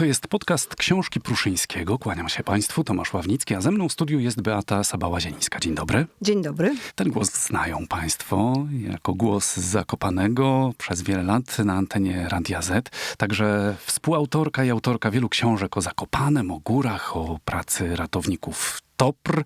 To jest podcast Książki Pruszyńskiego. Kłaniam się Państwu, Tomasz Ławnicki, a ze mną w studiu jest Beata Sabała-Zielińska. Dzień dobry. Dzień dobry. Ten głos znają Państwo jako głos Zakopanego przez wiele lat na antenie Radia Z. Także współautorka i autorka wielu książek o Zakopanem, o górach, o pracy ratowników TOPR,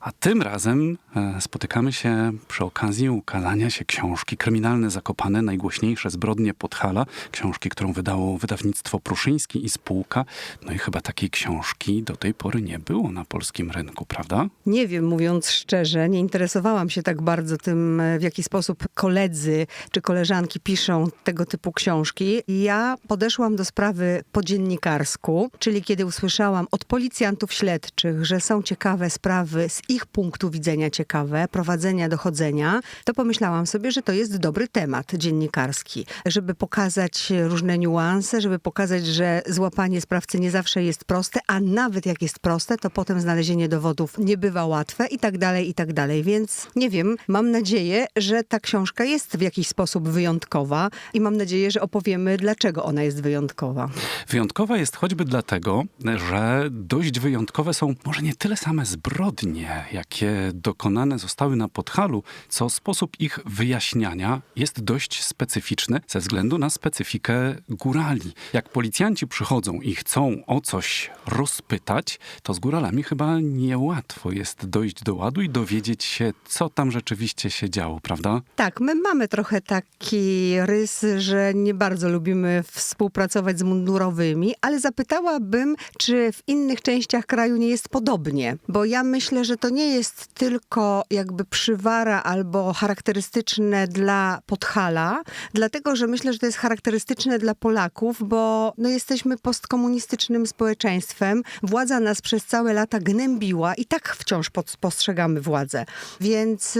a tym razem e, spotykamy się przy okazji ukazania się książki Kryminalne Zakopane, najgłośniejsze zbrodnie Podhala, książki, którą wydało wydawnictwo Pruszyński i spółka. No i chyba takiej książki do tej pory nie było na polskim rynku, prawda? Nie wiem, mówiąc szczerze, nie interesowałam się tak bardzo tym, e, w jaki sposób koledzy czy koleżanki piszą tego typu książki. Ja podeszłam do sprawy po dziennikarsku, czyli kiedy usłyszałam od policjantów śledczych, że są ciekawe sprawy z ich punktu widzenia ciekawe, prowadzenia dochodzenia, to pomyślałam sobie, że to jest dobry temat dziennikarski, żeby pokazać różne niuanse, żeby pokazać, że złapanie sprawcy nie zawsze jest proste, a nawet jak jest proste, to potem znalezienie dowodów nie bywa łatwe i tak dalej, i tak dalej. Więc nie wiem, mam nadzieję, że ta książka jest w jakiś sposób wyjątkowa i mam nadzieję, że opowiemy, dlaczego ona jest wyjątkowa. Wyjątkowa jest choćby dlatego, że dość wyjątkowe są może nie tyle same zbrodnie, jakie dokonane zostały na Podhalu, co sposób ich wyjaśniania jest dość specyficzny ze względu na specyfikę górali. Jak policjanci przychodzą i chcą o coś rozpytać, to z góralami chyba niełatwo jest dojść do ładu i dowiedzieć się, co tam rzeczywiście się działo, prawda? Tak, my mamy trochę taki rys, że nie bardzo lubimy współpracować z mundurowymi, ale zapytałabym, czy w innych częściach kraju nie jest podobnie, bo ja myślę, że to nie jest tylko jakby przywara albo charakterystyczne dla Podhala, dlatego, że myślę, że to jest charakterystyczne dla Polaków, bo no, jesteśmy postkomunistycznym społeczeństwem. Władza nas przez całe lata gnębiła i tak wciąż postrzegamy władzę. Więc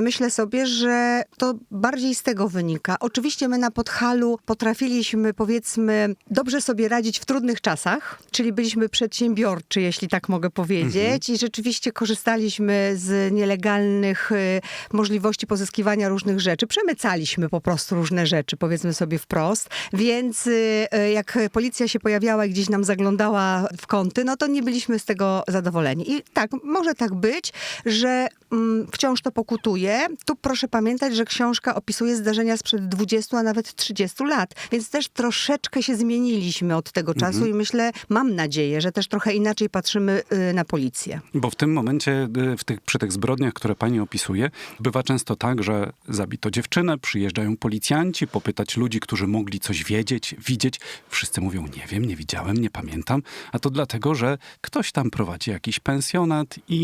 myślę sobie, że to bardziej z tego wynika. Oczywiście my na Podhalu potrafiliśmy, powiedzmy, dobrze sobie radzić w trudnych czasach, czyli byliśmy przedsiębiorczy, jeśli tak mogę powiedzieć, i rzeczywiście korzystaliśmy z nielegalnych y, możliwości pozyskiwania różnych rzeczy. Przemycaliśmy po prostu różne rzeczy, powiedzmy sobie wprost. Więc y, y, jak policja się pojawiała i gdzieś nam zaglądała w kąty, no to nie byliśmy z tego zadowoleni. I tak, może tak być, że mm, wciąż to pokutuje. Tu proszę pamiętać, że książka opisuje zdarzenia sprzed 20, a nawet 30 lat, więc też troszeczkę się zmieniliśmy od tego czasu i myślę, mam nadzieję, że też trochę inaczej patrzymy na policję. Bo w tym momencie, y, w tych, przy tych zbrodniach, które pani opisuje, bywa często tak, że zabito dziewczynę, przyjeżdżają policjanci, popytać ludzi, którzy mogli coś wiedzieć, widzieć. Wszyscy mówią, nie wiem, nie widziałem, nie pamiętam. A to dlatego, że ktoś tam prowadzi jakiś pensjonat i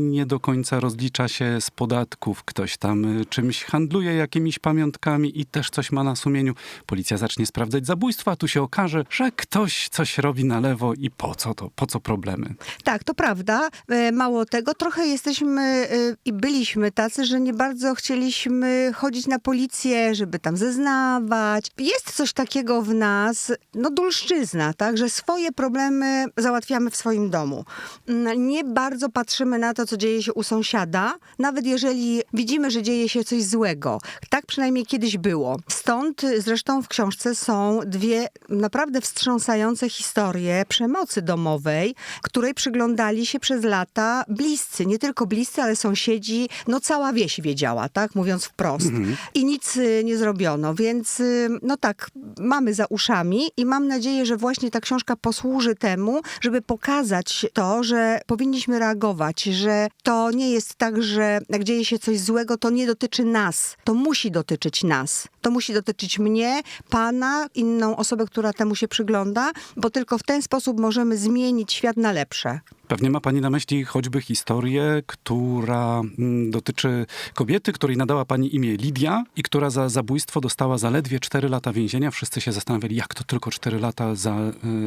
nie do końca rozlicza się z podatków. Ktoś tam y, czymś handluje, jakimiś pamiątkami i też coś ma na sumieniu. Policja zacznie sprawdzać zabójstwa, a tu się okaże, że ktoś coś robi na lewo i po co to, po co problemy. Tak, to prawda. E, Mało tego, trochę jesteśmy e, i byliśmy tacy, że nie bardzo chcieliśmy chodzić na policję, żeby tam zeznawać. Jest coś takiego w nas, no dulszczyzna, tak, że swoje problemy załatwiamy w swoim domu. Mm, Nie bardzo patrzymy na to, co dzieje się u sąsiada, nawet jeżeli widzimy, że dzieje się coś złego. Tak przynajmniej kiedyś było. Stąd zresztą w książce są dwie naprawdę wstrząsające historie przemocy domowej, której przyglądali się przez lata bliscy. Nie tylko bliscy, ale sąsiedzi. No cała wieś wiedziała, tak? Mówiąc wprost. I nic y, nie zrobiono. Więc y, no tak, mamy za uszami i mam nadzieję, że właśnie ta książka posłuży temu, żeby pokazać to, że powinniśmy reagować, że to nie jest tak, że jak dzieje się coś złego, to nie dotyczy nas. To musi dotyczyć nas. To musi dotyczyć mnie, pana, inną osobę, która temu się przygląda, bo tylko w ten sposób możemy zmienić świat na lepsze. Pewnie ma pani na myśli choćby historię, która mm, dotyczy kobiety, której nadała pani imię Lidia i która za zabójstwo dostała zaledwie 4 lata więzienia. Wszyscy się zastanawiali, jak to tylko 4 lata za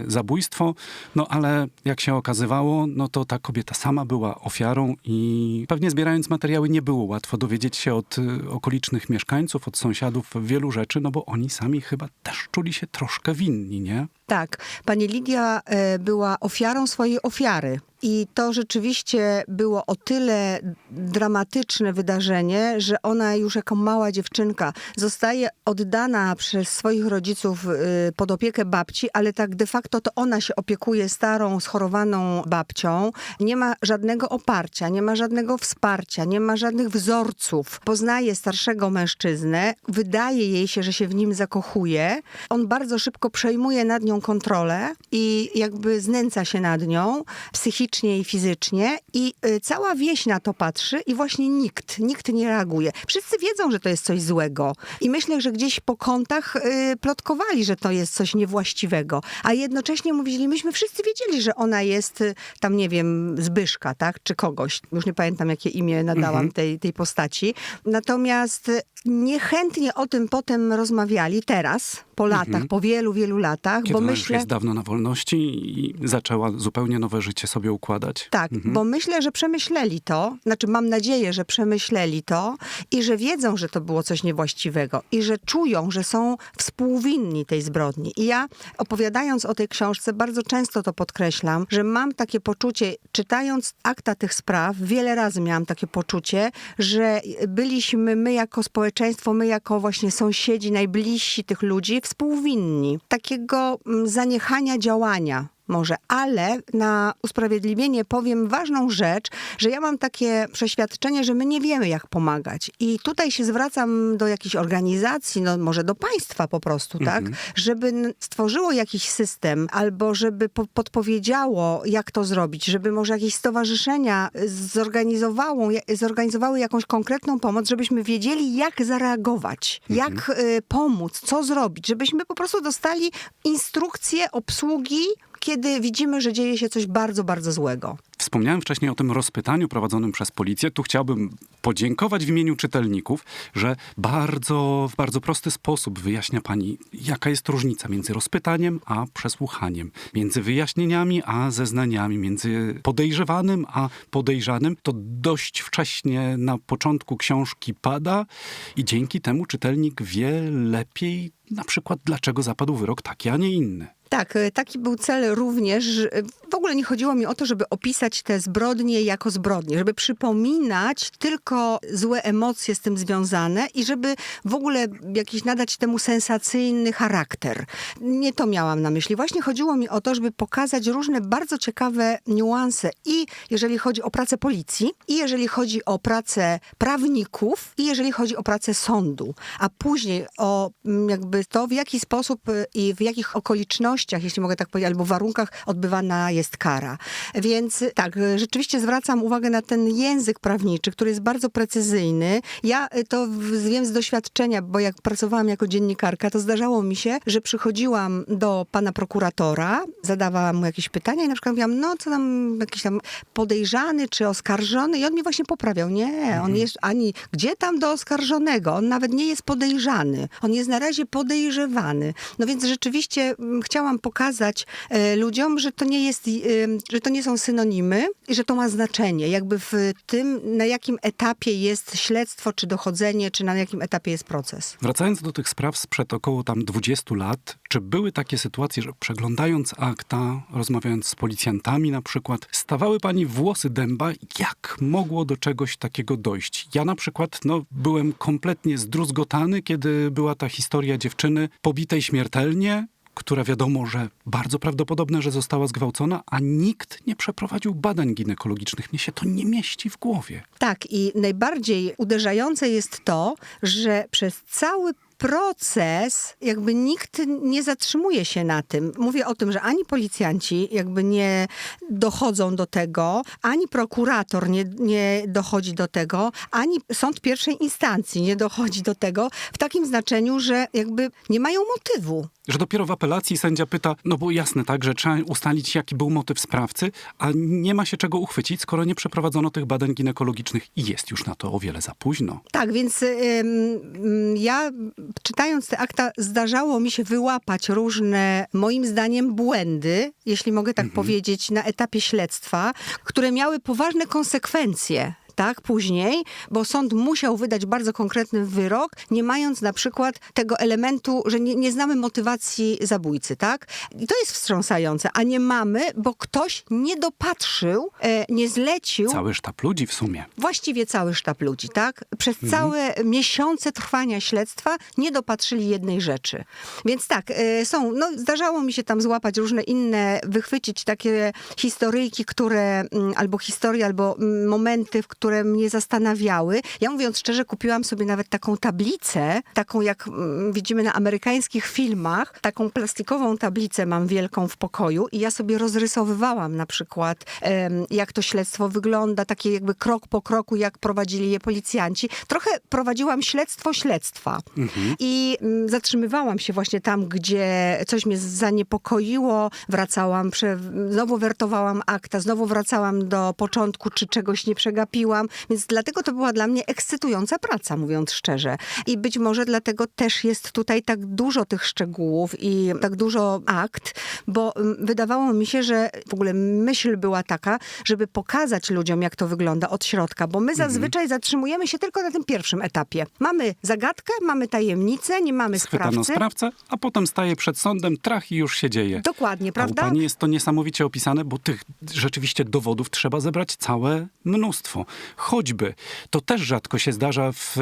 y, zabójstwo. No ale jak się okazywało, no to ta kobieta sama była ofiarą i pewnie zbierając materiały nie było łatwo dowiedzieć się od y, okolicznych mieszkańców, od sąsiadów wielu rzeczy, no bo oni sami chyba też czuli się troszkę winni, nie? Tak, pani Lidia e, była ofiarą swojej ofiary. I to rzeczywiście było o tyle dramatyczne wydarzenie, że ona już jako mała dziewczynka zostaje oddana przez swoich rodziców y, pod opiekę babci, ale tak de facto to ona się opiekuje starą, schorowaną babcią. Nie ma żadnego oparcia, nie ma żadnego wsparcia, nie ma żadnych wzorców. Poznaje starszego mężczyznę, wydaje jej się, że się w nim zakochuje. On bardzo szybko przejmuje nad nią kontrolę i jakby znęca się nad nią psychicznie i fizycznie i y, cała wieś na to patrzy i właśnie nikt, nikt nie reaguje. Wszyscy wiedzą, że to jest coś złego i myślę, że gdzieś po kątach y, plotkowali, że to jest coś niewłaściwego, a jednocześnie mówili, myśmy wszyscy wiedzieli, że ona jest y, tam, nie wiem, Zbyszka, tak, czy kogoś. Już nie pamiętam, jakie imię nadałam tej, tej postaci. Natomiast niechętnie o tym potem rozmawiali teraz, po latach, po wielu, wielu latach, Kiedy bo myślę... jest dawno na wolności i zaczęła zupełnie nowe życie sobie układać. Tak, bo myślę, że przemyśleli to, znaczy mam nadzieję, że przemyśleli to i że wiedzą, że to było coś niewłaściwego i że czują, że są współwinni tej zbrodni. I ja opowiadając o tej książce bardzo często to podkreślam, że mam takie poczucie, czytając akta tych spraw, wiele razy miałam takie poczucie, że byliśmy my jako społeczeństwo, my jako właśnie sąsiedzi, najbliżsi tych ludzi, współwinni takiego mm, zaniechania działania może, ale na usprawiedliwienie powiem ważną rzecz, że ja mam takie przeświadczenie, że my nie wiemy, jak pomagać. I tutaj się zwracam do jakichś organizacji, no może do państwa po prostu, tak? Żeby n- stworzyło jakiś system, albo żeby po- podpowiedziało, jak to zrobić, żeby może jakieś stowarzyszenia zorganizowało, zorganizowały jakąś konkretną pomoc, żebyśmy wiedzieli, jak zareagować, jak y, pomóc, co zrobić, żebyśmy po prostu dostali instrukcję obsługi kiedy widzimy, że dzieje się coś bardzo, bardzo złego. Wspomniałem wcześniej o tym rozpytaniu prowadzonym przez policję. Tu chciałbym podziękować w imieniu czytelników, że bardzo, w bardzo prosty sposób wyjaśnia pani, jaka jest różnica między rozpytaniem a przesłuchaniem, między wyjaśnieniami a zeznaniami, między podejrzewanym a podejrzanym. To dość wcześnie na początku książki pada i dzięki temu czytelnik wie lepiej, na przykład, dlaczego zapadł wyrok taki, a nie inny. Tak, y, taki był cel również. że W ogóle nie chodziło mi o to, żeby opisać te zbrodnie jako zbrodnie, żeby przypominać tylko złe emocje z tym związane i żeby w ogóle jakiś nadać temu sensacyjny charakter. Nie to miałam na myśli. Właśnie chodziło mi o to, żeby pokazać różne bardzo ciekawe niuanse i jeżeli chodzi o pracę policji, i jeżeli chodzi o pracę prawników, i jeżeli chodzi o pracę sądu, a później o mm, jakby to, w jaki sposób y, i w jakich okolicznościach, jeśli mogę tak powiedzieć, albo warunkach odbywana jest kara. Więc tak, rzeczywiście zwracam uwagę na ten język prawniczy, który jest bardzo precyzyjny. Ja to wiem z doświadczenia, bo jak pracowałam jako dziennikarka, to zdarzało mi się, że przychodziłam do pana prokuratora, zadawałam mu jakieś pytania i na przykład mówiłam, no co tam, jakiś tam podejrzany czy oskarżony i on mi właśnie poprawiał. Nie, on jest ani, gdzie tam do oskarżonego? On nawet nie jest podejrzany. On jest na razie podejrzewany. No więc rzeczywiście mm, chciałam pokazać e, ludziom, że to nie jest, e, że to nie są synonimy i że to ma znaczenie. Jakby w tym, na jakim etapie jest śledztwo, czy dochodzenie, czy na jakim etapie jest proces. Wracając do tych spraw sprzed około tam 20 lat, czy były takie sytuacje, że przeglądając akta, rozmawiając z policjantami na przykład, stawały pani włosy dęba, jak mogło do czegoś takiego dojść? Ja na przykład no, byłem kompletnie zdruzgotany, kiedy była ta historia dziewczyny pobitej śmiertelnie, która wiadomo, że bardzo prawdopodobne, że została zgwałcona, a nikt nie przeprowadził badań ginekologicznych. Mnie się to nie mieści w głowie. Tak, i najbardziej uderzające jest to, że przez cały proces jakby nikt nie zatrzymuje się na tym. Mówię o tym, że ani policjanci jakby nie dochodzą do tego, ani prokurator nie, nie dochodzi do tego, ani sąd pierwszej instancji nie dochodzi do tego w takim znaczeniu, że jakby nie mają motywu. Że dopiero w apelacji sędzia pyta, no bo jasne tak, że trzeba ustalić, jaki był motyw sprawcy, a nie ma się czego uchwycić, skoro nie przeprowadzono tych badań ginekologicznych i jest już na to o wiele za późno. Tak, więc ym, ym, ja czytając te akta zdarzało mi się wyłapać różne, moim zdaniem, błędy, jeśli mogę tak powiedzieć, na etapie śledztwa, które miały poważne konsekwencje. Tak, później, bo sąd musiał wydać bardzo konkretny wyrok, nie mając na przykład tego elementu, że nie, nie znamy motywacji zabójcy, tak? I to jest wstrząsające, a nie mamy, bo ktoś nie dopatrzył, e, nie zlecił Cały sztab ludzi w sumie. właściwie cały sztab ludzi, tak? Przez całe miesiące trwania śledztwa nie dopatrzyli jednej rzeczy. Więc tak, e, są, no zdarzało mi się tam złapać różne inne, wychwycić takie historyjki, które, mm, albo historie, albo mm, momenty, w które mnie zastanawiały. Ja mówiąc szczerze, kupiłam sobie nawet taką tablicę, taką jak mm, widzimy na amerykańskich filmach, taką plastikową tablicę mam wielką w pokoju i ja sobie rozrysowywałam na przykład, jak to śledztwo wygląda, takie jakby krok po kroku, jak prowadzili je policjanci. Trochę prowadziłam śledztwo śledztwa i mm, zatrzymywałam się właśnie tam, gdzie coś mnie zaniepokoiło, wracałam, znowu wertowałam akta, znowu wracałam do początku, czy czegoś nie przegapiłam, więc dlatego to była dla mnie ekscytująca praca, mówiąc szczerze. I być może dlatego też jest tutaj tak dużo tych szczegółów i tak dużo akt, bo mm, wydawało mi się, że w ogóle myśl była taka, żeby pokazać ludziom, jak to wygląda od środka, bo my zazwyczaj zatrzymujemy się tylko na tym pierwszym etapie. Mamy zagadkę, mamy tajemnicę, nie mamy Schwytano sprawcy. sprawcę, a potem staje przed sądem, trach i już się dzieje. Dokładnie, A u prawda? pani jest to niesamowicie opisane, bo tych rzeczywiście dowodów trzeba zebrać całe mnóstwo. Choćby, to też rzadko się zdarza w e,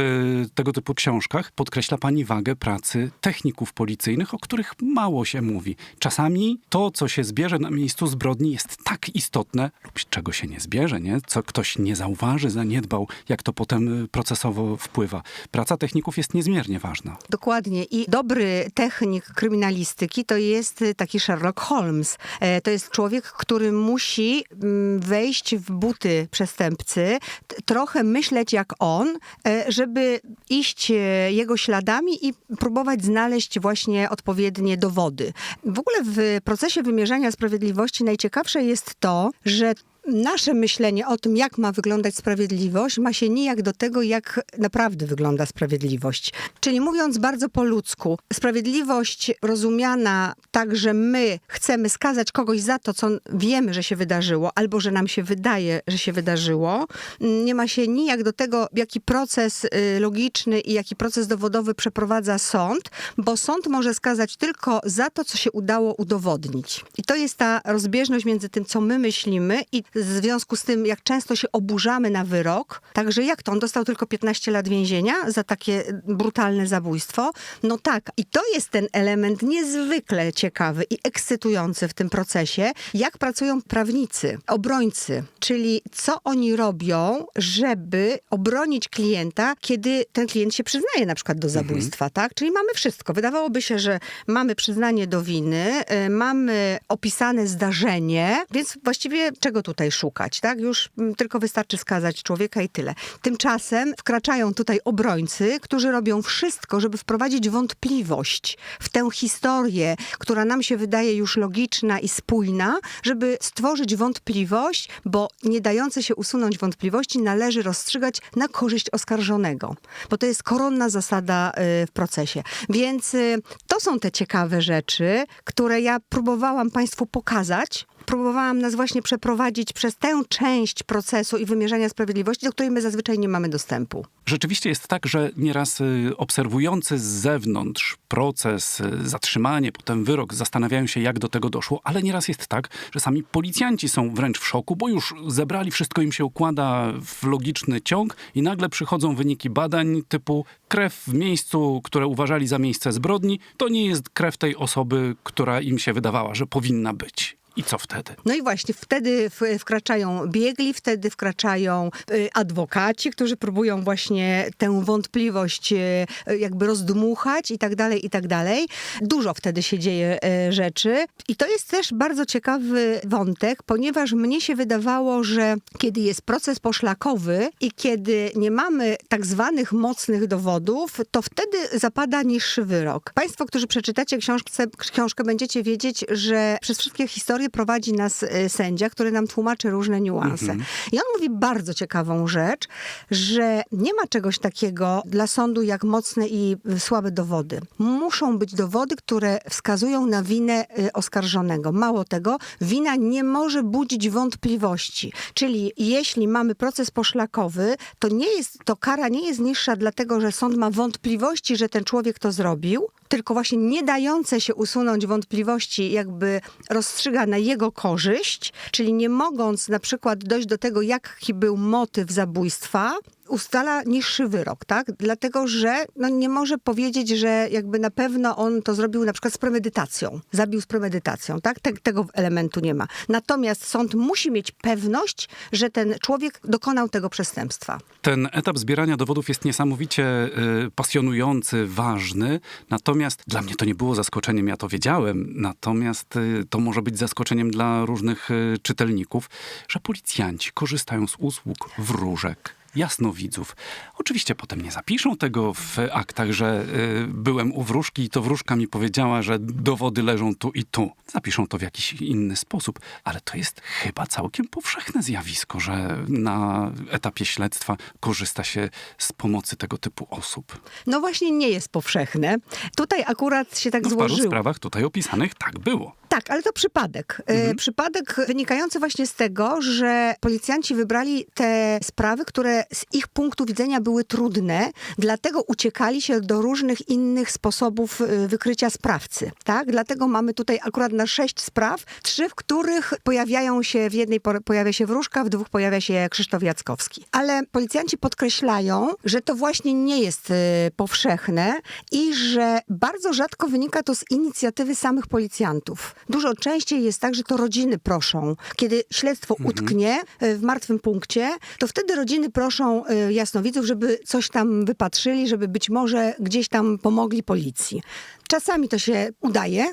tego typu książkach, podkreśla pani wagę pracy techników policyjnych, o których mało się mówi. Czasami to, co się zbierze na miejscu zbrodni jest tak istotne, lub czego się nie zbierze, nie? co ktoś nie zauważy, zaniedbał, jak to potem e, procesowo wpływa. Praca techników jest niezmiernie ważna. Dokładnie. I dobry technik kryminalistyki to jest y, taki Sherlock Holmes. E, To jest człowiek, który musi mm, wejść w buty przestępcy, trochę myśleć jak on, e, żeby iść e, jego śladami i próbować znaleźć właśnie odpowiednie dowody. W ogóle w procesie wymierzania sprawiedliwości najciekawsze jest to, że nasze myślenie o tym, jak ma wyglądać sprawiedliwość, ma się nijak do tego, jak naprawdę wygląda sprawiedliwość. Czyli mówiąc bardzo po ludzku, sprawiedliwość rozumiana tak, że my chcemy skazać kogoś za to, co wiemy, że się wydarzyło, albo że nam się wydaje, że się wydarzyło, nie ma się nijak do tego, jaki proces y, logiczny i jaki proces dowodowy przeprowadza sąd, bo sąd może skazać tylko za to, co się udało udowodnić. I to jest ta rozbieżność między tym, co my myślimy i w związku z tym, jak często się oburzamy na wyrok. Także jak to? On dostał tylko 15 lat więzienia za takie brutalne zabójstwo? No tak. I to jest ten element niezwykle ciekawy i ekscytujący w tym procesie, jak pracują prawnicy, obrońcy, czyli co oni robią, żeby obronić klienta, kiedy ten klient się przyznaje na przykład do zabójstwa, tak? Czyli mamy wszystko. Wydawałoby się, że mamy przyznanie do winy, y, mamy opisane zdarzenie, więc właściwie czego tutaj szukać, tak? Już mm, tylko wystarczy skazać człowieka i tyle. Tymczasem wkraczają tutaj obrońcy, którzy robią wszystko, żeby wprowadzić wątpliwość w tę historię, która nam się wydaje już logiczna i spójna, żeby stworzyć wątpliwość, bo nie dające się usunąć wątpliwości należy rozstrzygać na korzyść oskarżonego, bo to jest koronna zasada y, w procesie. Więc y, to są te ciekawe rzeczy, które ja próbowałam Państwu pokazać. Próbowałam nas właśnie przeprowadzić przez tę część procesu i wymierzania sprawiedliwości, do której my zazwyczaj nie mamy dostępu. Rzeczywiście jest tak, że nieraz y, obserwujący z zewnątrz proces, y, zatrzymanie, potem wyrok, zastanawiają się, jak do tego doszło, ale nieraz jest tak, że sami policjanci są wręcz w szoku, bo już zebrali, wszystko im się układa w logiczny ciąg i nagle przychodzą wyniki badań typu krew w miejscu, które uważali za miejsce zbrodni, to nie jest krew tej osoby, która im się wydawała, że powinna być. I co wtedy? No i właśnie wtedy wkraczają biegli, wtedy wkraczają y, adwokaci, którzy próbują właśnie tę wątpliwość y, jakby rozdmuchać i tak dalej, i tak dalej. Dużo wtedy się dzieje y, rzeczy. I to jest też bardzo ciekawy wątek, ponieważ mnie się wydawało, że kiedy jest proces poszlakowy i kiedy nie mamy tak zwanych mocnych dowodów, to wtedy zapada niższy wyrok. Państwo, którzy przeczytacie książkę, książkę będziecie wiedzieć, że przez wszystkie historie prowadzi nas y, sędzia, który nam tłumaczy różne niuanse. I on mówi bardzo ciekawą rzecz, że nie ma czegoś takiego dla sądu jak mocne i słabe dowody. Muszą być dowody, które wskazują na winę y, oskarżonego. Mało tego, wina nie może budzić wątpliwości. Czyli jeśli mamy proces poszlakowy, to nie jest, to kara nie jest niższa dlatego, że sąd ma wątpliwości, że ten człowiek to zrobił, tylko właśnie nie dające się usunąć wątpliwości jakby rozstrzyga na jego korzyść, czyli nie mogąc na przykład dojść do tego, jaki był motyw zabójstwa, ustala niższy wyrok, tak? Dlatego, że no, nie może powiedzieć, że jakby na pewno on to zrobił na przykład z premedytacją. Zabił z premedytacją, tak? Te, tego elementu nie ma. Natomiast sąd musi mieć pewność, że ten człowiek dokonał tego przestępstwa. Ten etap zbierania dowodów jest niesamowicie y, pasjonujący, ważny, natomiast dla mnie to nie było zaskoczeniem, ja to wiedziałem, natomiast y, to może być zaskoczeniem dla różnych y, czytelników, że policjanci korzystają z usług wróżek. Jasnowidzów. Oczywiście potem nie zapiszą tego w aktach, że y, byłem u wróżki i to wróżka mi powiedziała, że dowody leżą tu i tu. Zapiszą to w jakiś inny sposób, ale to jest chyba całkiem powszechne zjawisko, że na etapie śledztwa korzysta się z pomocy tego typu osób. No właśnie nie jest powszechne. Tutaj akurat się tak No w paru złożyło. sprawach tutaj opisanych tak było. Tak, ale to przypadek. E, Przypadek wynikający właśnie z tego, że policjanci wybrali te sprawy, które z ich punktu widzenia były trudne, dlatego uciekali się do różnych innych sposobów e, wykrycia sprawcy. Tak? Dlatego mamy tutaj akurat na sześć spraw, trzy, w których pojawiają się, w jednej po- pojawia się Wróżka, w dwóch pojawia się Krzysztof Jackowski. Ale policjanci podkreślają, że to właśnie nie jest e, powszechne i że bardzo rzadko wynika to z inicjatywy samych policjantów. Dużo częściej jest tak, że to rodziny proszą. Kiedy śledztwo utknie e, w martwym punkcie, to wtedy rodziny proszą e, jasnowidzów, żeby coś tam wypatrzyli, żeby być może gdzieś tam pomogli policji. Czasami to się udaje,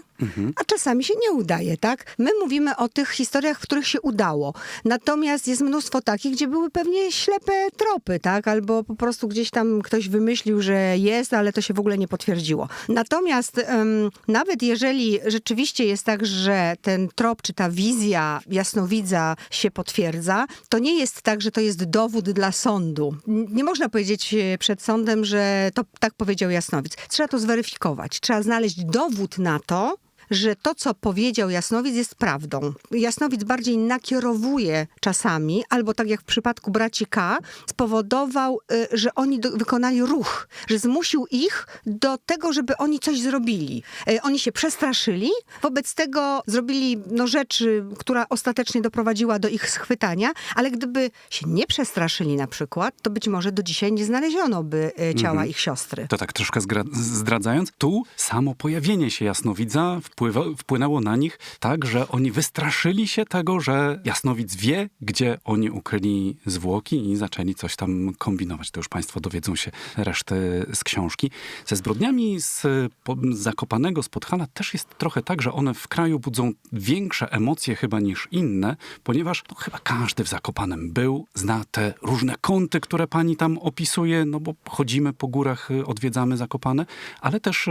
a czasami się nie udaje, tak? My mówimy o tych historiach, w których się udało. Natomiast jest mnóstwo takich, gdzie były pewnie ślepe tropy, tak? Albo po prostu gdzieś tam ktoś wymyślił, że jest, ale to się w ogóle nie potwierdziło. Natomiast em, nawet jeżeli rzeczywiście jest tak, że ten trop czy ta wizja jasnowidza się potwierdza, to nie jest tak, że to jest dowód dla sądu. Nie można powiedzieć e, przed sądem, że to tak powiedział jasnowidz. Trzeba to zweryfikować. Trzeba znaleźć dowód na to, że to, co powiedział Jasnowic, jest prawdą. Jasnowic bardziej nakierowuje czasami, albo tak jak w przypadku braci K, spowodował, y, że oni do, wykonali ruch, że zmusił ich do tego, żeby oni coś zrobili. Y, Oni się przestraszyli, wobec tego zrobili no, rzecz, y, która ostatecznie doprowadziła do ich schwytania, ale gdyby się nie przestraszyli na przykład, to być może do dzisiaj nie znaleziono by y, ciała ich siostry. To tak troszkę zdradzając, tu samo pojawienie się jasnowidza wpływa- wpłynęło na nich tak, że oni wystraszyli się tego, że jasnowidz wie, gdzie oni ukryli zwłoki i zaczęli coś tam kombinować. To już państwo dowiedzą się reszty z książki. Ze zbrodniami z, po- z Zakopanego, z Podhala też jest trochę tak, że one w kraju budzą większe emocje chyba niż inne, ponieważ no, chyba każdy w Zakopanem był, zna te różne kąty, które pani tam opisuje, no bo chodzimy po górach, y, odwiedzamy Zakopane, ale też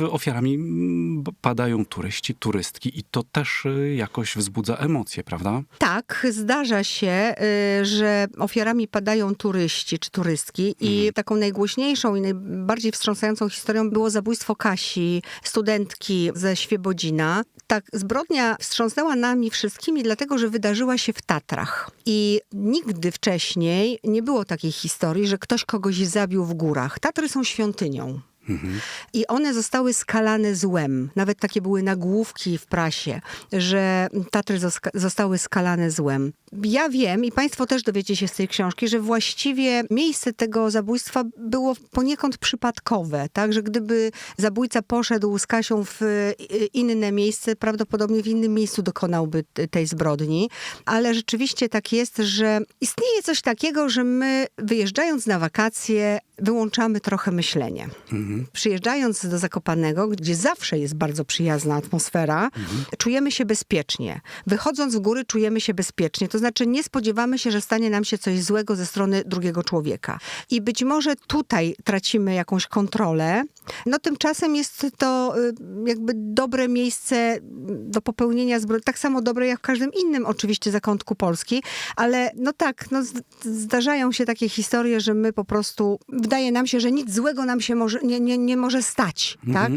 y, ofiarami mm, padają turyści, turystki i to też y, jakoś wzbudza emocje, prawda? Tak, zdarza się, y, że ofiarami padają turyści czy turystki i taką najgłośniejszą i najbardziej wstrząsającą historią było zabójstwo Kasi, studentki ze Świebodzina. Tak, zbrodnia wstrząsnęła nami wszystkimi, dlatego że wydarzyła się w Tatrach. I nigdy wcześniej nie było takiej historii, że ktoś kogoś zabił w górach. Tatry są świątynią. I one zostały skalane złem. Nawet takie były nagłówki w prasie, że Tatry zostały skalane złem. Ja wiem i państwo też dowiecie się z tej książki, że właściwie miejsce tego zabójstwa było poniekąd przypadkowe. Tak, że gdyby zabójca poszedł z Kasią w y, inne miejsce, prawdopodobnie w innym miejscu dokonałby tej zbrodni. Ale rzeczywiście tak jest, że istnieje coś takiego, że my wyjeżdżając na wakacje wyłączamy trochę myślenie. Przyjeżdżając do Zakopanego, gdzie zawsze jest bardzo przyjazna atmosfera, czujemy się bezpiecznie. Wychodząc w góry czujemy się bezpiecznie, to znaczy nie spodziewamy się, że stanie nam się coś złego ze strony drugiego człowieka. I być może tutaj tracimy jakąś kontrolę, no tymczasem jest to y, jakby dobre miejsce do popełnienia zbrodni, tak samo dobre jak w każdym innym oczywiście zakątku Polski, ale no tak, no zdarzają się takie historie, że my po prostu, wydaje nam się, że nic złego nam się może, nie, nie, nie może stać, tak?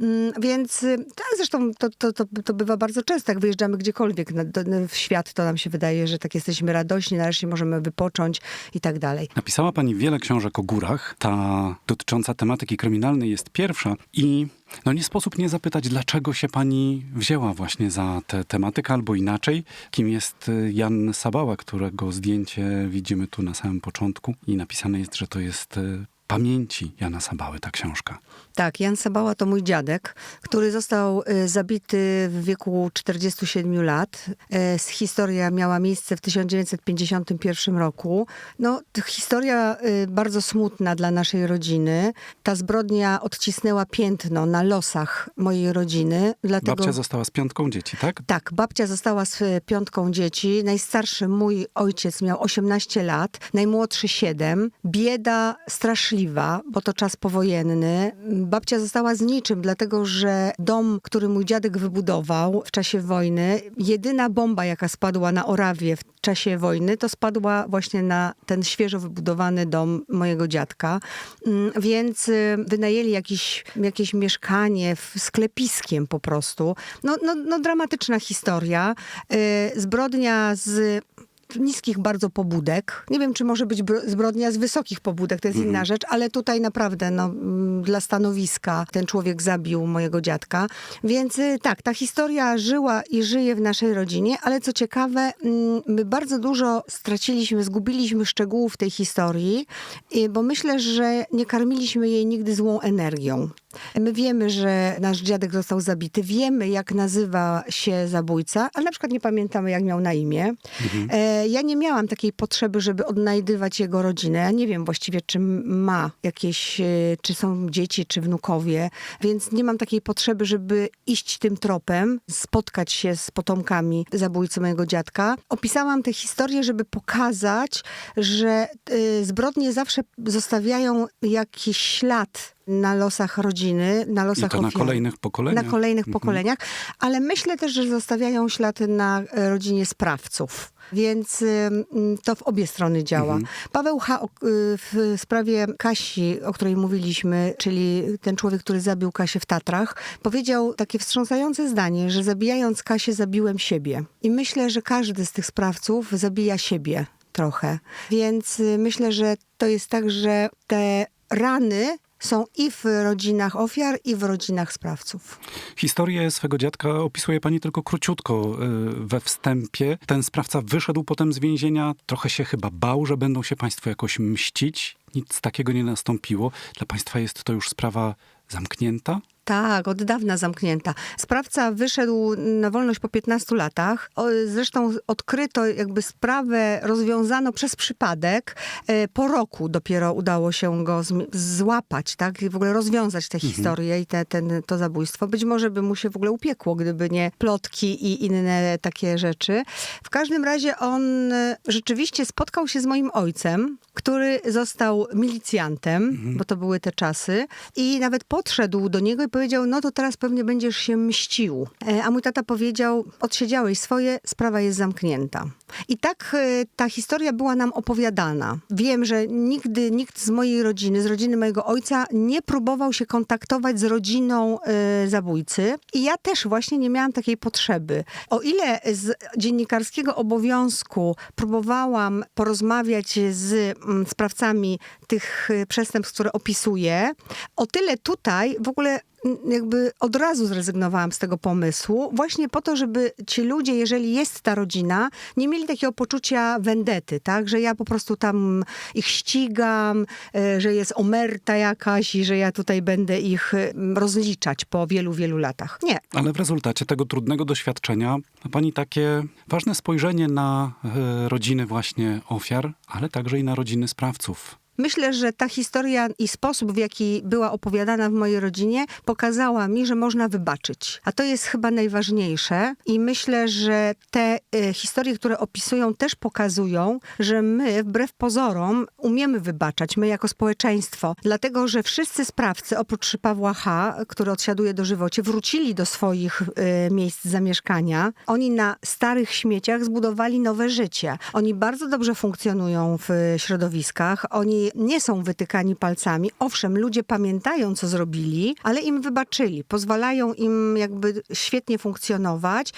Mm, Więc, tak, zresztą to, to, to, to bywa bardzo często, jak wyjeżdżamy gdziekolwiek na, do, w świat, to nam się wydaje, że tak jesteśmy radośni, nareszcie możemy wypocząć i tak dalej. Napisała pani wiele książek o górach. Ta dotycząca tematyki kryminalnej jest pierwsza i no nie sposób nie zapytać, dlaczego się pani wzięła właśnie za tę tematykę, albo inaczej, kim jest y, Jan Sabała, którego zdjęcie widzimy tu na samym początku i napisane jest, że to jest y, pamięci Jana Sabały ta książka. Tak, Jan Sabała to mój dziadek, który został y, zabity w wieku 47 lat. E, Historia miała miejsce w 1951 roku. No, to historia y, bardzo smutna dla naszej rodziny. Ta zbrodnia odcisnęła piętno na losach mojej rodziny. Dlatego... Babcia została z piątką dzieci, tak? Tak, babcia została z e, piątką dzieci. Najstarszy mój ojciec miał 18 lat, najmłodszy 7. Bieda straszliwa, bo to czas powojenny. Babcia została z niczym, dlatego że dom, który mój dziadek wybudował w czasie wojny, jedyna bomba, jaka spadła na Orawie w czasie wojny, to spadła właśnie na ten świeżo wybudowany dom mojego dziadka. Mm, Więc y, wynajęli jakiś, jakieś mieszkanie w sklepiskiem po prostu. No, no, no dramatyczna historia. Y, Zbrodnia z niskich bardzo pobudek. Nie wiem, czy może być bro- zbrodnia z wysokich pobudek, to jest inna rzecz, ale tutaj naprawdę no, mm, dla stanowiska ten człowiek zabił mojego dziadka. Więc y, tak, ta historia żyła i żyje w naszej rodzinie, ale co ciekawe, mm, my bardzo dużo straciliśmy, zgubiliśmy szczegółów tej historii, y, bo myślę, że nie karmiliśmy jej nigdy złą energią. My wiemy, że nasz dziadek został zabity, wiemy, jak nazywa się zabójca, ale na przykład nie pamiętamy, jak miał na imię. E, ja nie miałam takiej potrzeby, żeby odnajdywać jego rodzinę. Ja nie wiem właściwie, czy ma jakieś, e, czy są dzieci, czy wnukowie, więc nie mam takiej potrzeby, żeby iść tym tropem, spotkać się z potomkami zabójcy mojego dziadka. Opisałam tę historię, żeby pokazać, że e, zbrodnie zawsze zostawiają jakiś ślad na losach rodziny, na I losach to na ofiar. kolejnych pokoleniach. Na kolejnych pokoleniach, ale myślę też, że zostawiają ślad na e, rodzinie sprawców. Więc to w obie strony działa. Paweł H. y, w sprawie Kasi, o której mówiliśmy, czyli ten człowiek, który zabił Kasię w Tatrach, powiedział takie wstrząsające zdanie, że zabijając Kasię, zabiłem siebie. I myślę, że każdy z tych sprawców zabija siebie trochę. Więc y, myślę, że to jest tak, że te rany są i w rodzinach ofiar, i w rodzinach sprawców. Historię swego dziadka opisuje pani tylko króciutko y, we wstępie. Ten sprawca wyszedł potem z więzienia, trochę się chyba bał, że będą się państwo jakoś mścić. Nic takiego nie nastąpiło. Dla państwa jest to już sprawa zamknięta? Tak, od dawna zamknięta. Sprawca wyszedł na wolność po 15 latach. Zresztą odkryto jakby sprawę, rozwiązano przez przypadek. E, Po roku dopiero udało się go złapać, tak? I w ogóle rozwiązać tę historię i te, ten, to zabójstwo. Być może by mu się w ogóle upiekło, gdyby nie plotki i inne takie rzeczy. W każdym razie on e, rzeczywiście spotkał się z moim ojcem, który został milicjantem, bo to były te czasy, i nawet podszedł do niego i powiedział, no to teraz pewnie będziesz się mścił. E, A mój tata powiedział, odsiedziałeś swoje, sprawa jest zamknięta. I tak e, ta historia była nam opowiadana. Wiem, że nigdy nikt z mojej rodziny, z rodziny mojego ojca nie próbował się kontaktować z rodziną e, zabójcy. I ja też właśnie nie miałam takiej potrzeby. O ile z dziennikarskiego obowiązku próbowałam porozmawiać z mm, sprawcami tych y, przestępstw, które opisuję, o tyle tutaj w ogóle jakby od razu zrezygnowałam z tego pomysłu, właśnie po to, żeby ci ludzie, jeżeli jest ta rodzina, nie mieli takiego poczucia wendety, tak? Że ja po prostu tam ich ścigam, e, że jest omerta jakaś i że ja tutaj będę ich e, rozliczać po wielu, wielu latach. Nie. Ale w rezultacie tego trudnego doświadczenia ma pani takie ważne spojrzenie na e, rodziny właśnie ofiar, ale także i na rodziny sprawców. Myślę, że ta historia i sposób, w jaki była opowiadana w mojej rodzinie, pokazała mi, że można wybaczyć. A to jest chyba najważniejsze. I myślę, że te y, historie, które opisują, też pokazują, że my, wbrew pozorom, umiemy wybaczać, my jako społeczeństwo. Dlatego, że wszyscy sprawcy, oprócz Pawła H., który odsiaduje do żywocie, wrócili do swoich y, miejsc zamieszkania. Oni na starych śmieciach zbudowali nowe życie. Oni bardzo dobrze funkcjonują w y, środowiskach. Oni nie są wytykani palcami. Owszem, ludzie pamiętają, co zrobili, ale im wybaczyli. Pozwalają im jakby świetnie funkcjonować.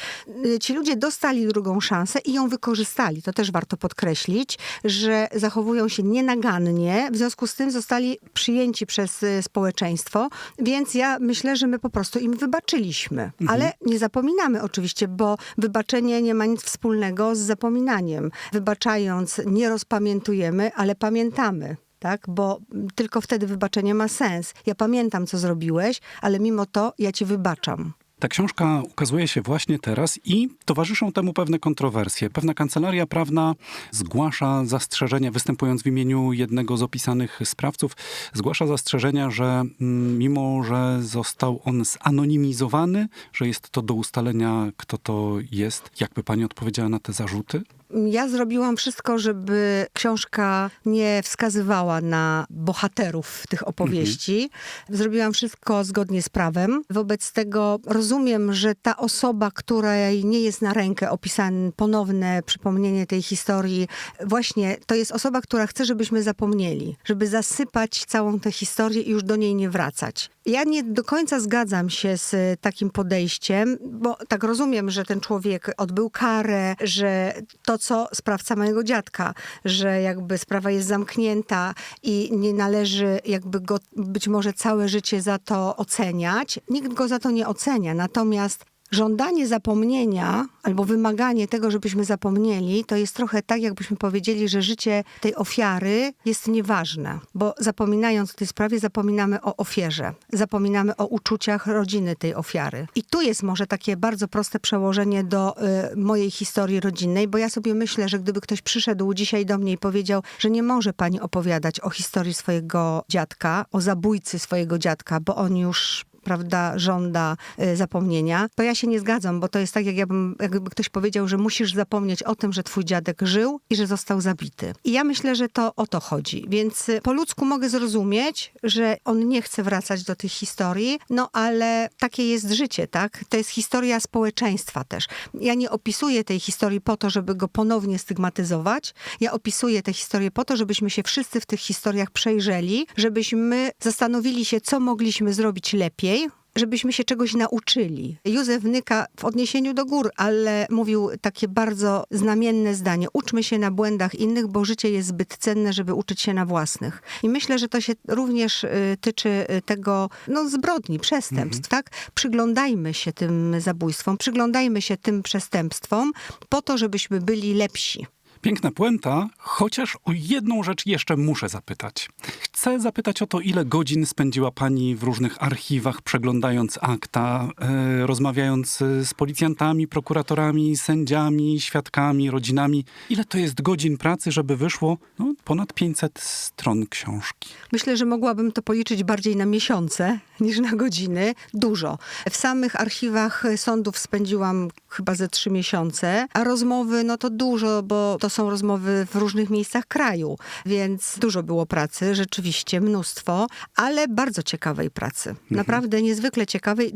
Y, Ci ludzie dostali drugą szansę i ją wykorzystali. To też warto podkreślić, że zachowują się nienagannie. W związku z tym zostali przyjęci przez y, społeczeństwo. Więc ja myślę, że my po prostu im wybaczyliśmy. Ale nie zapominamy oczywiście, bo wybaczenie nie ma nic wspólnego z zapominaniem. Wybaczając, nie rozpamiętujemy, ale pamiętamy. Tak, bo tylko wtedy wybaczenie ma sens. Ja pamiętam, co zrobiłeś, ale mimo to ja ci wybaczam. Ta książka ukazuje się właśnie teraz i towarzyszą temu pewne kontrowersje. Pewna kancelaria prawna zgłasza zastrzeżenia, występując w imieniu jednego z opisanych sprawców, zgłasza zastrzeżenia, że mm, mimo, że został on zanonimizowany, że jest to do ustalenia, kto to jest. Jakby pani odpowiedziała na te zarzuty? Ja zrobiłam wszystko, żeby książka nie wskazywała na bohaterów tych opowieści. Zrobiłam wszystko zgodnie z prawem. Wobec tego rozumiem, że ta osoba, której nie jest na rękę opisane ponowne przypomnienie tej historii, właśnie to jest osoba, która chce, żebyśmy zapomnieli, żeby zasypać całą tę historię i już do niej nie wracać. Ja nie do końca zgadzam się z takim podejściem, bo tak rozumiem, że ten człowiek odbył karę, że to, co sprawca mojego dziadka, że jakby sprawa jest zamknięta i nie należy jakby go być może całe życie za to oceniać. Nikt go za to nie ocenia, natomiast Żądanie zapomnienia albo wymaganie tego, żebyśmy zapomnieli, to jest trochę tak, jakbyśmy powiedzieli, że życie tej ofiary jest nieważne, bo zapominając o tej sprawie, zapominamy o ofierze, zapominamy o uczuciach rodziny tej ofiary. I tu jest może takie bardzo proste przełożenie do y, mojej historii rodzinnej, bo ja sobie myślę, że gdyby ktoś przyszedł dzisiaj do mnie i powiedział, że nie może pani opowiadać o historii swojego dziadka, o zabójcy swojego dziadka, bo on już prawda, żąda y, zapomnienia, to ja się nie zgadzam, bo to jest tak, jak jakbym, jakby ktoś powiedział, że musisz zapomnieć o tym, że twój dziadek żył i że został zabity. I ja myślę, że to o to chodzi. Więc y, po ludzku mogę zrozumieć, że on nie chce wracać do tych historii, no ale takie jest życie, tak? To jest historia społeczeństwa też. Ja nie opisuję tej historii po to, żeby go ponownie stygmatyzować. Ja opisuję tę historię po to, żebyśmy się wszyscy w tych historiach przejrzeli, żebyśmy zastanowili się, co mogliśmy zrobić lepiej, żebyśmy się czegoś nauczyli. Józef Nyka w odniesieniu do gór, ale mówił takie bardzo znamienne zdanie. Uczmy się na błędach innych, bo życie jest zbyt cenne, żeby uczyć się na własnych. I myślę, że to się również y, tyczy y, tego, no zbrodni, przestępstw, tak? Przyglądajmy się tym zabójstwom, przyglądajmy się tym przestępstwom po to, żebyśmy byli lepsi. Piękna puenta, chociaż o jedną rzecz jeszcze muszę zapytać. Chcę zapytać o to, ile godzin spędziła pani w różnych archiwach, przeglądając akta, e, rozmawiając z policjantami, prokuratorami, sędziami, świadkami, rodzinami. Ile to jest godzin pracy, żeby wyszło no, ponad 500 stron książki? Myślę, że mogłabym to policzyć bardziej na miesiące niż na godziny. Dużo. W samych archiwach sądów spędziłam chyba ze trzy miesiące, a rozmowy, no to dużo, bo to są rozmowy w różnych miejscach kraju, więc dużo było pracy, rzeczywiście mnóstwo, ale bardzo ciekawej pracy. Naprawdę niezwykle ciekawej.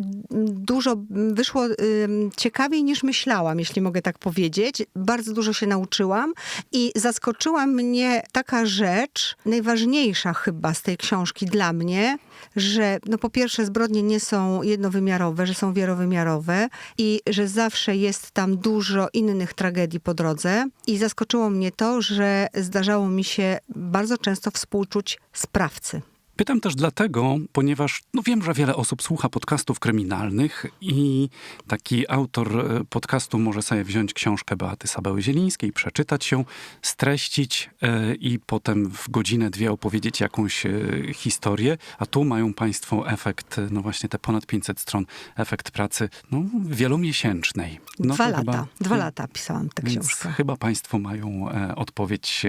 Dużo wyszło ym, ciekawiej niż myślałam, jeśli mogę tak powiedzieć. Bardzo dużo się nauczyłam i zaskoczyła mnie taka rzecz, najważniejsza chyba z tej książki dla mnie, że no po pierwsze zbrodnie nie są jednowymiarowe, że są wielowymiarowe i że zawsze jest tam dużo innych tragedii po drodze. I zaskoczyło mnie to, że zdarzało mi się bardzo często współczuć sprawcy. Pytam też dlatego, ponieważ no wiem, że wiele osób słucha podcastów kryminalnych i taki autor e, podcastu może sobie wziąć książkę Beaty Sabały-Zielińskiej, przeczytać ją, streścić e, i potem w godzinę, dwie opowiedzieć jakąś e, historię, a tu mają państwo efekt, no właśnie te ponad 500 stron, efekt pracy no, wielomiesięcznej. No Dwa lata. chyba- Dwa lata pisałam tę książkę. chyba Państwo mają odpowiedź,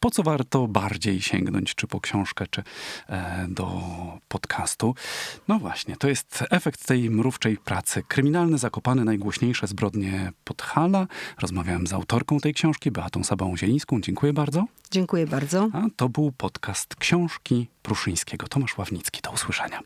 po co warto bardziej sięgnąć, czy po książkę, czy do podcastu. No właśnie, to jest efekt tej mrówczej pracy. Kryminalne Zakopane, najgłośniejsze zbrodnie Podhala. Rozmawiałem z autorką tej książki, Beatą Sabałą-Zielińską. Dziękuję bardzo. Dziękuję bardzo. A to był podcast książki Pruszyńskiego. Tomasz Ławnicki. Do usłyszenia.